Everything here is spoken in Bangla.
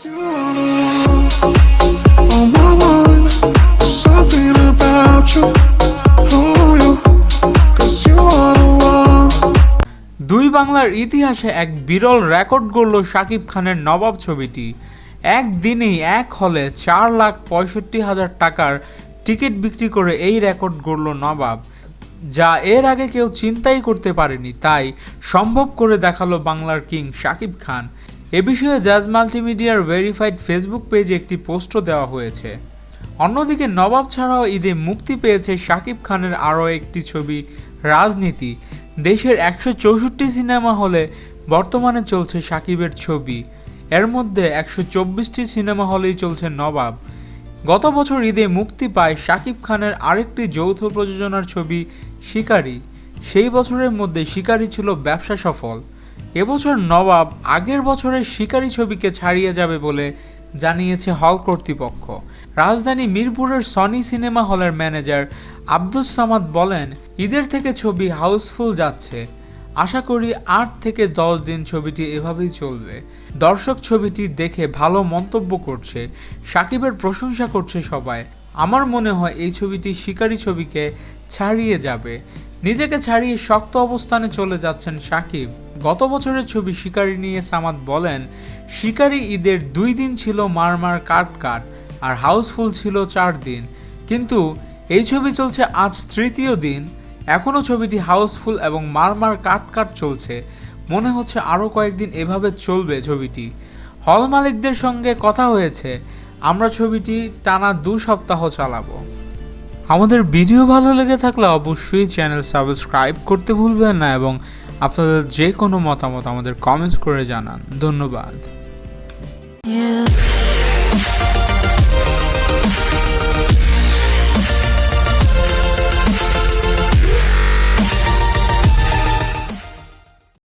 দুই বাংলার ইতিহাসে এক বিরল রেকর্ড গড়ল শাকিব খানের নবাব ছবিটি। একদিনেই এক হলে চার লাখ পঁয়ষট্টি হাজার টাকার টিকিট বিক্রি করে এই রেকর্ড গড়ল নবাব, যা এর আগে কেউ চিন্তাই করতে পারেনি। তাই সম্ভব করে দেখাল বাংলার কিং শাকিব খান। এ বিষয়ে জাজ মাল্টিমিডিয়ার ভেরিফাইড ফেসবুক পেজে একটি পোস্টও দেওয়া হয়েছে। অন্যদিকে নবাব ছাড়াও ঈদে মুক্তি পেয়েছে শাকিব খানের আরও একটি ছবি, রাজনীতি। দেশের একশো চৌষট্টি সিনেমা হলে বর্তমানে চলছে শাকিবের ছবি। এর মধ্যে একশো চব্বিশটি সিনেমা হলেই চলছে নবাব। গত বছর ঈদে মুক্তি পায় শাকিব খানের আরেকটি যৌথ প্রযোজনার ছবি শিকারি। সেই বছরের মধ্যে শিকারি ছিল ব্যবসা সফল। এবছর নবাব আগের বছরের শিকারি ছবিকে ছাড়িয়ে যাবে বলে জানিয়েছে হল কর্তৃপক্ষ। রাজধানী মিরপুরের সনি সিনেমা হলের ম্যানেজার আব্দুস সামাদ বলেন, ঈদের থেকে ছবি হাউসফুল যাচ্ছে। আশা করি আট থেকে দশ দিন ছবিটি এভাবেই চলবে। দর্শক ছবিটি দেখে ভালো মন্তব্য করছে, সাকিবের প্রশংসা করছে সবাই। আমার মনে হয় এই ছবিটি শিকারী ছবিকে ছাড়িয়ে যাবে। নিজেকে ছাড়িয়ে শক্ত অবস্থানে চলে যাচ্ছেন সাকিব। গত বছরের ছবি শিকারি নিয়ে সামাদ বলেন, শিকারি ঈদের দুই দিন ছিল মারমার কাট কাট আর হাউসফুল ছিল চার দিন। কিন্তু এই ছবি চলছে আজ তৃতীয় দিন। এখনও ছবিটি হাউসফুল এবং মারমার কাট কাট চলছে। মনে হচ্ছে আরও কয়েকদিন এভাবে চলবে ছবিটি। হল মালিকদের সঙ্গে কথা হয়েছে, আমরা ছবিটি টানা দু সপ্তাহ চালাবো। আমাদের ভিডিও ভালো লেগে থাকলে অবশ্যই চ্যানেল সাবস্ক্রাইব করতে ভুলবেন না এবং আপনাদের যে কোনো মতামত আমাদের কমেন্টস করে জানান। ধন্যবাদ।